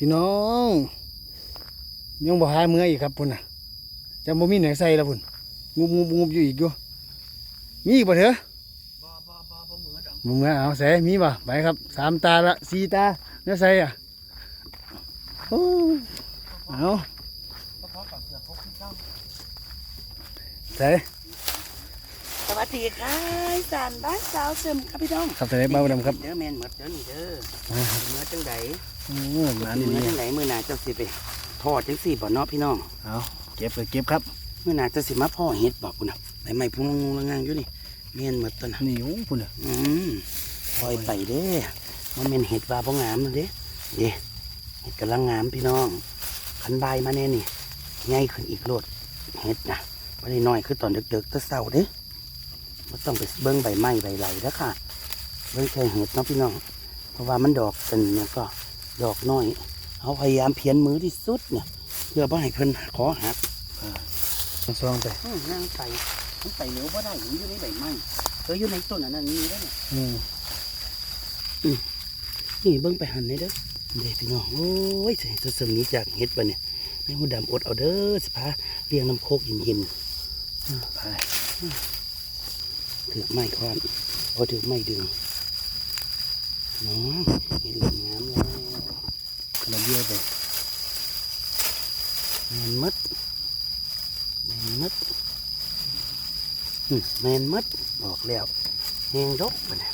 พี่น้อง ยังบ่หาเมื่ออีกครับพุ่นน่ะจะบ่มีไหนใส่แล้วพุ่นงุบงุบงุบอยู่อีกอยู่มีอีกบ่เถอะบ่บ่บ่บ่เหมือนดอกบ่เอเอาใส่มีบ่ไปครับสามตาละสี่ตาเนื้อใส่อะโอ้เอาก็เพราะกับเสือพกที่เจ้าใส่สวัสดีค่ะสานบ้านสาวเสริมครับพี่น้องครับใส่เบาดำครับเด้อแม่นหมดเด้อนี่เด้ออ่าครับเมื่อจังใดโอ้หมานี่เมื่อนี่จังใดมื้อหน้าเจ้าสิไปทอดจังสี่บ่เนาะพี่น้องเอาเก็บเลยเก็บครับมื้อหน้าเจ้าสิมาพ่อเฮ็ดบ่พุ่นน่ะไอ้ไม้พุ่งงงงางอยู่นี่แม่นหมดตัวน่ะนี่โอ้พุ่นน่ะอืมปล่อยไปเด้มันเป็นเห็ดว่าบ่งามนั่นเด้เด้เห็ดกำลังงามพี่น้องขันใบายมาแน่นี่ใหญ่ขึ้นอีกโลดเห็ดนะบ่ได้น้อยคือตอนดึกๆแตะเศร้าเด้ บ่ต้องไปเบิ่งใบไม้ใบไหลแล้วค่ะ เบิ่งแค่เห็ดเนาะพี่น้อง เพราะว่ามันดอกเป็นเนี่ยก็ดอกน้อย เอาพยายามเพียนมือที่สุดเนี่ย เพื่อบ่ให้เพิ่นขอหักซองไปอื้อนั่งไปมันไปเร็วบ่ได้มันอยู่ในใบไม้เอออยู่ในต้นอันนั้นมีได้เนี่ยอืมนี่เบิ้งไปหันเลยเด้อเด็พี่น้องโอ้ยเสียจะเสริมนี้จากเฮ็ดปะเนี่ยให้หูดำอดเอาเด้อสิพาเลี้ยงน้ำโคกเย็นไปๆ ถือไม้ค้อนพอถือไม้ดึงน้องเห็นหลืองงามแล้วขนมเบี้ยไปแมนมัดแมนมัดแมนมัดบอกแล้วแหงดกปะเนี่ย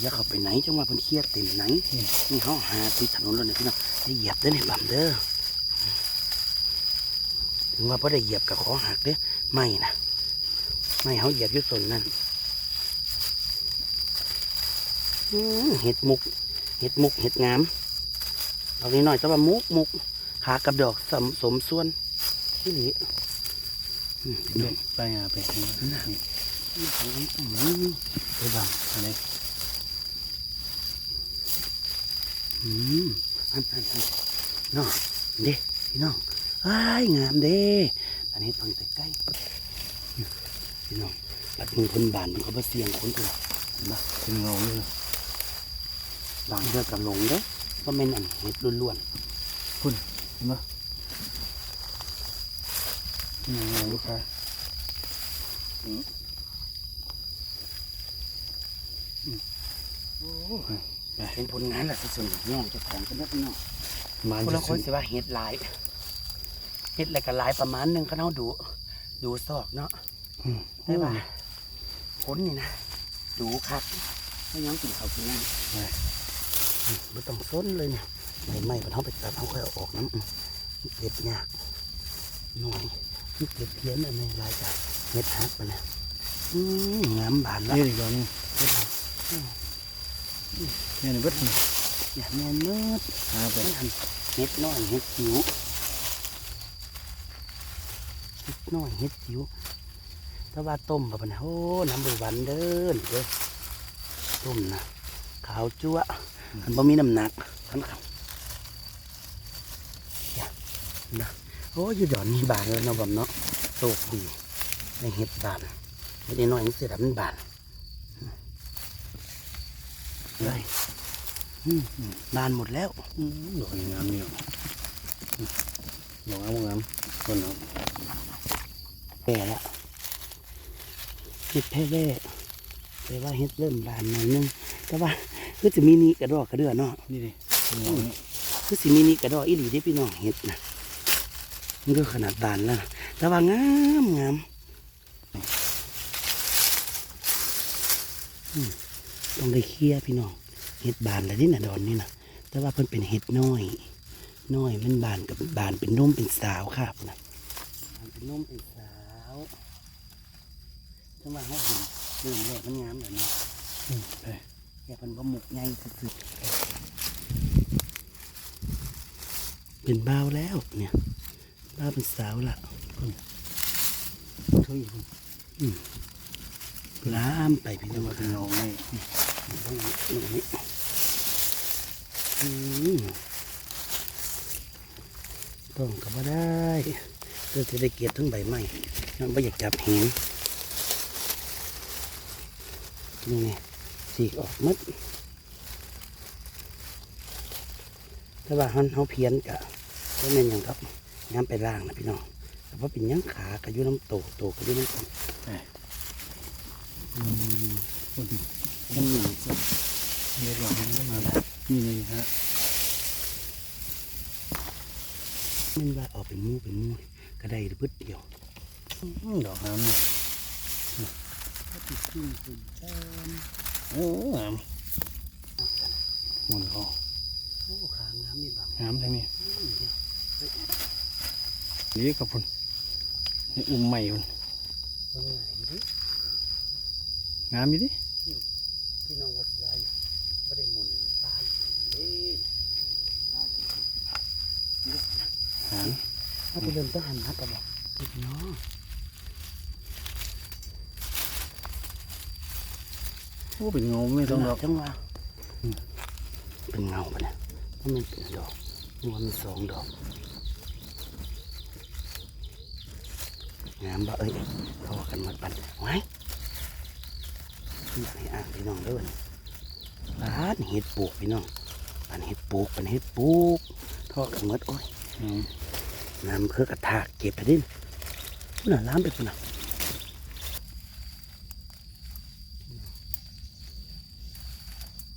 อย่าเข้าไปไหนจังว่าเพิ่นเครียดเต็มไหนนี่เขาหาติดถนนแล้วเนี่ยพี่น้องได้เหยียบได้อเนี่ยบำเด้อถึงว่าพอได้เหยียบกับขอหักเด้อไม่นะ ไม่เขาเหยียบอยุส่วนนั่นอื้อเห็ดมุก เห็ดมุก เห็ดงามดอกนี้หน่อยแต่ว่ามุกมุกหากับดอกสมสมส่วนที่นี่อืมพี่น้องไปอะไปนี่นี่ของนี้อื้อไปบังอะไรอืมอันอันอันน้องเด้พี่น้องอ้ายงามเด้อันนี้ฟังแต่ใกล้อืม พี่น้องปัดมือคนบานมันก็มาเสียงคนตัวเห็นปะเป็นเงาเลยบางเดือกับหลงเด้อก็เป็นอันเห็ดล้วนเห็นปะนี่เงาลูกค้าๆเป็นผลงานแหละที่สุดน้องเจ้าของกันนะพี่น้องมันคนจะละคสุนดสิว่าเห็ดหลายเห็ดอะไรก็หลายประมาณหนึงเขาเอาดู ดูซอกเนาะอืม ได้ป่ะผลนี่นะดูครับไม่ย้อมกินข้าวกินน้ำไปอืมไม่ต้องซ้นเลยเนี่ยไม่ไม่มันเขาไปตัดเขาค่อยเอาออกน้ำอืมมันเก็บยากหน่อยมันเก็บเพี้ยนอะไรหลายจ้ะเม็ดฮักไปนะอืมงามบานละนี่อีกดอกหนึงเฮ็ดเอานี่นี่เบิดนี่อย่าแม่นมืดหาไปมันหันเฮ็ดน้อยเฮ็ดจิ๋วเฮ็ดน้อยเฮ็ดจิ๋ว แต่ว่าต้มแบบนะโอ้น้ำใบหวานเด้อนี่เด้อต้มนะขาวจั๊วะมันบ่มีน้ำหนักท่านครับอย่านะโอ้ยอยู่ดอนนี้บานแล้วเนาะบ่มเนาะโตกดีในเฮ็ดบานเฮ็ดน้อยๆนี่เสียดมันบานเลยอืมบานหมดแล้วอืมดอกงามนี่ดอกงามงามคนเอาแก่ละ เฮ็ดแพ้แว่แต่ว่าเฮ็ดเริ่มบานหน่อยนึงแต่ว่าก็จะมีนี่กระดอกกระเดือเนาะนี่ดิเงานี่คือสิมีนี่กระดอกอีหลีได้พี่น้องเฮ็ดนะมันก็ขนาดบานแล้วนะแต่ว่างามงามอืมต้องได้เคลียร์พี่น้องเฮ็ดบานแล้วนี่นะดอนนี่นะแต่ว่าเพิ่นเป็นเฮ็ดน้อยน้อยมันบานกับบานเป็นนุ่มเป็นสาวครับนะบานเป็นนุ่มเป็นสาว จังหวะเขาเห็นเริ่มแรกมันงามแบบนี้อืมไปแค่เพิ่นบ่หมกใหญ่สุดๆเป็นบ้าวแล้วเนี่ยบ้าวเป็นสาวละอืมช่วยอีกคนล้ามไปพี่จะน้องมาเป็นเงาไม่ต้องนี่นี่อืมต้องก็บ่ได้เพื่อจะได้เกียรติทั้งใบไม้นั่นไม่อยากจับเห็น นี่ไงสีกออกมัดแต่ว่าหันเขาเพี้ยนกะก็แม่ยังครับย้ำไปล่างนะพี่น้องแต่ว่าเป็นยังขากระยุน้ำโตโตกระยุน้ำตกมันหนึ่งเรียกหลังมันก็มาแบบนี่นี่ฮะมันว่าออกเป็นมูเป็นมูก็ได้พืชเดียวดอกน้ำ นี่โอ้งามหมุนเขาโอ้ขางามนี่บางงามทั้งนี้อืมเดี๋ยวนี่กับพุ่นนี่อุ้มใหม่พุ่นเบิ่งง่ายอยู่ดิงามอยู่ดิพี่น้องวัดไรไม่ได้หมุนตาเอ๊ะงามถ้าไปเดินต้องหันนัดกันบอกพี่น้อง อ้เป็นเงาไม่ต้องดอกจังหวะอืมเป็นเงาปะเนี่ยมันไม่เป็นดอกมันมีสองดอกงามบ่เอ้ยเขาว่ากันหมดปันไว้อยากให้อ่านพี่น้องเด้วยร้านเห็ดปลูกพี่น้องปันเห็ดปลูกปันเห็ดปลูกทอดกันหมดโอ้ยอืมน้ำเครือกระทากเก็บไปดินพุ่นน่ะล้ามไปพุ่นน่ะ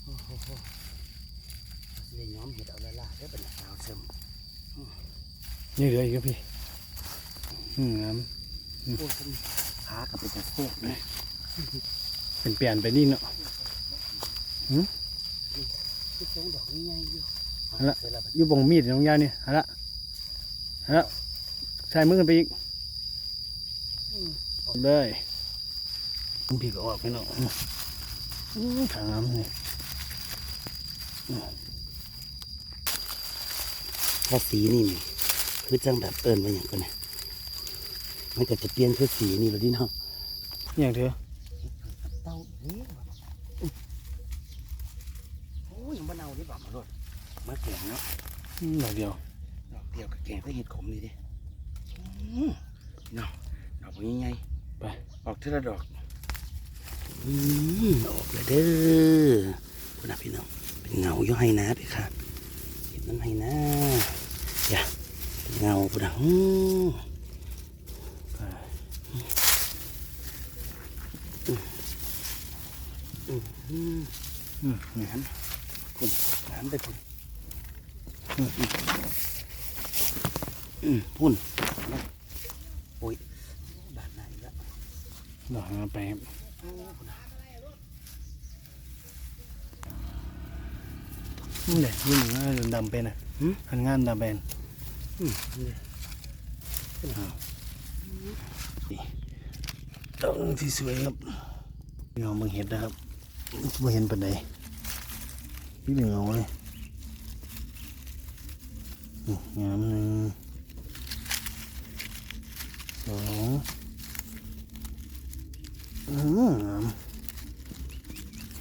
โอ้โหโหสิได้ย้อม เห็ดเอาละลาได้อเป็นสาวเสริมนี่เหลืออีกครับพี่อืมงามโอ้ยขากับเป็นตะโคกนะเป็นเปลี่ยนไปนี่เนาะคือตรงดอกนี้ใหญ่อยู่เอาละเสร็จแล้วบัดอยู่บงมีดน้องยานี่ฮะละฮะละใส่มือกันไปอีกอืมเลยพี่ก็ออกไปเนาะอืมอืมขางามนี่ ถ้าสีนี่มีคือจังแบบเอิญมาอย่างกันนะมันก็จะเปลี่ยนคือสีนี่แล้วดิเนาะอย่างเถอะเต้าเอ๊ะโอ้ยยังบ้านเอาที่บอกมาโลดมาแกงเนาะอืมดอกเดียวดอกเดียวกับแกงก็เห็ดขมนี่ดิอืมเนาะดอกนี้ไงไปออกทีละดอกอืมออกเลยเด้อคุณนะพี่น้องเป็นเงาอยู่ให้นะพี่ค่ะเห็ นมันให้นะอย่าเงาคุณนะอืมไปอืมอืมนี่งั้นคุณน้ำไปคุณอืมพุ่นโอ้ยบาดไหนละดอกงามไปครับ โอ้คุณ นะนี่แหละยิ่งงานดำเป็นนะหืมหันงานดำเป็นอืมนี่ดอกที่สวยครับพี่น้องมึงเห็นนะครับไม่เห็นปันใดพี่เป็นเงาเลยอืมงามหนึ่งสองอืมงาม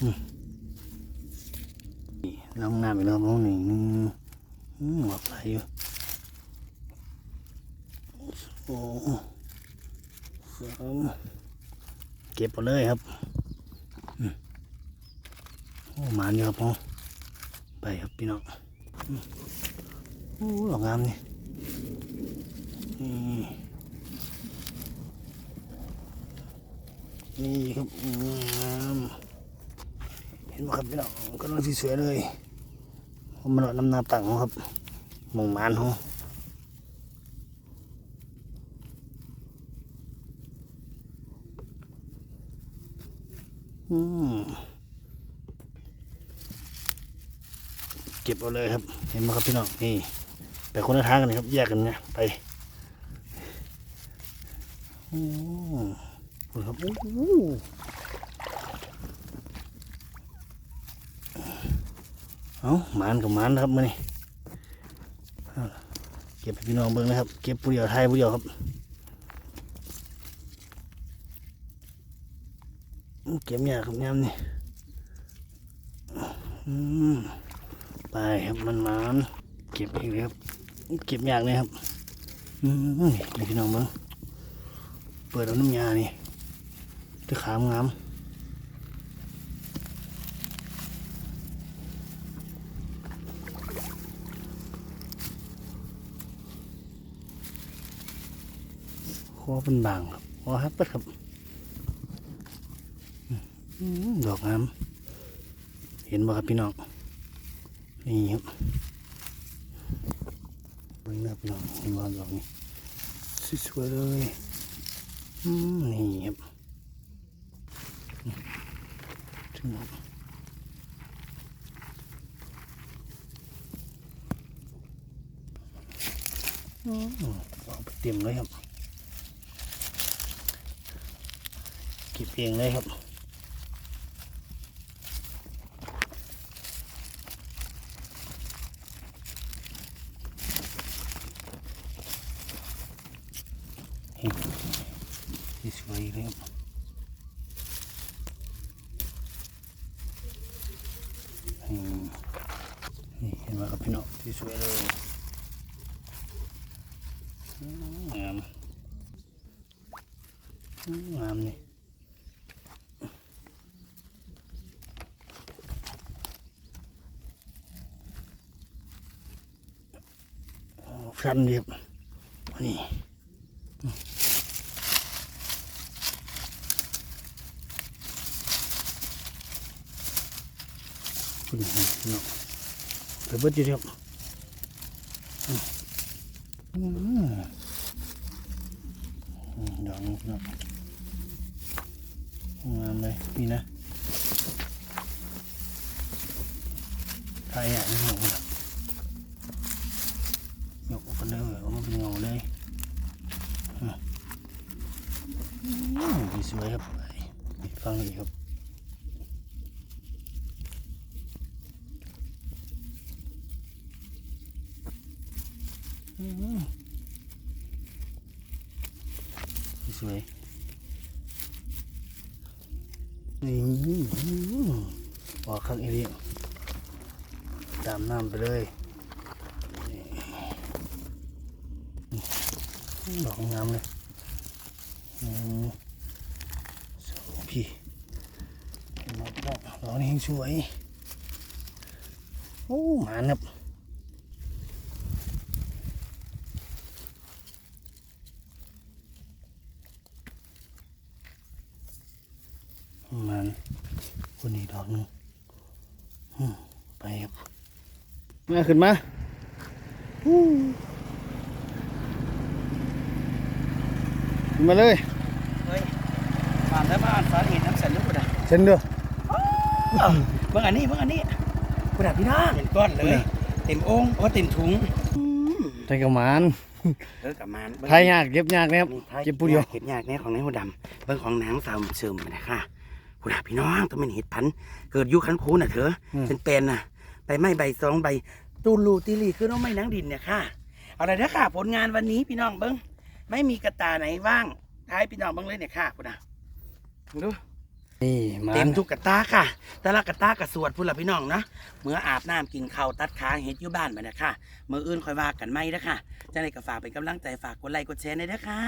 อืม นี่ลองน้ำไปแล้วมองหนึ่งอืมหมดไหลอยู่โอ้สามเก็บไปเลยครับโอ้หมานอยู่ครับพ่อไปครับพี่น้องโอ้ดอกงามนี่นี่ครับงามเห็นไหมครับพี่น้องกำลังสวยเลย ผมมาเลาะน้ำนาตังครับมองมานเขาอืมเก็บเอาเลยครับ เห็นไหมครับพี่น้องนี่ไปคนละทางกันเลยครับ แยกกันเนี่ยไปโอ้โหครับโอ้โห เอาหมานกับหมานนะครับมื่อนี้เอาเก็บพี่น้องเบิ่งนะครับ เก็บผู้เดียวไทยผู้เดียวครับ เก็บยากครับยามนี่ไปครับมันหมานเก็บเองเลยครับ เก็บยากเลยครับอืมนี่พี่น้องเบิ่งเปิดเอาน้ำยานี่จะขามงาม อเป็นบางครับคอฮักปิดครับดอกงามเห็นบ่ครับพี่น้องนี่ครับเบิ่งนะพี่น้องเห็นบ่ดอกนี้สวยๆเลยอืมนี่ครับถึงครับอืมเอาไปเต็มเลยครับ เก็บเองเลยครับสวยเลยครับนี่เห็นไหมครับพี่น้องที่สวยเลยงามอืมงามนี่ ชันเรียบนี่คุณเนาะไปเบิดอยู่เดียวอืมดอกนี้เนาะงามเลยนี่นะถ่ายอย่างนี้หนูนะยกออกกันเลยเอามาเป็นเงาเลยอืมอืมดีสวยครับไปฟังอีกครับ อืม สวยนี่ออกข้างอีกตามน้ำไปเลยดอกงามเลยอืมสวยพี่มดอกดอกนี้สวย โอ้หมาครับ มันคนนี้ดอกหนึงอืมไปครับ มาขึ้นมาฮู้ขึ้นมาเลยเฮ้ยผ่านแล้วบ้านฟ้าเห็นน้ำใสลูกกระดาษเส้นเด้อเบิ่งอันนี้เบิ่งอันนี้กระดาษพี่น้องเห็นก้อนเลยเต็มองค์โอ้เต็มถุงไทยกับหมานเออกลับมาเบิ่งไทยยากเก็บยากนะครับนี่ไทยเก็บผู้เดียวเห็ดยากแน่ของนายหัวดำเบิ่งของนางสาวเสริมนะค่ะผู้ดาพี่น้องต้องเป็นเห็ดพันธุ์เกิดอยู่คันคูน่ะเถอะอืมเป็นเป็นน่ะ ใบไม้ใบสองใบ ตูลูติลีคือน้องไม้นางดินเนี่ยค่ะ เอาละเด้อค่ะ ผลงานวันนี้พี่น้องเบิ่งไม่มีกระตาไหนว่างท้ายพี่น้องเบิ่งเลยเนี่ยค่ะผู้ดาดูนี่หมาเต็นมทุกกระตาค่ะ แต่ละกระตากระสวดพุ่นละพี่น้องนะเมื่ออาบน้ำกินข้าวตัดขาเฮ็ดอยู่บ้านไปนะค่ะมื่ออื่นค่อยว่ากันไหมนะค่ะจะได้ก็ฝากเป็นกำลังใจฝากกดไลค์กดแชร์ในอยนะค่ะ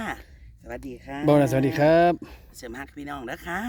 สวัสดีค่ะบอกนะสวัสดีครับ เสริมฮักพี่น้องนะค่ะ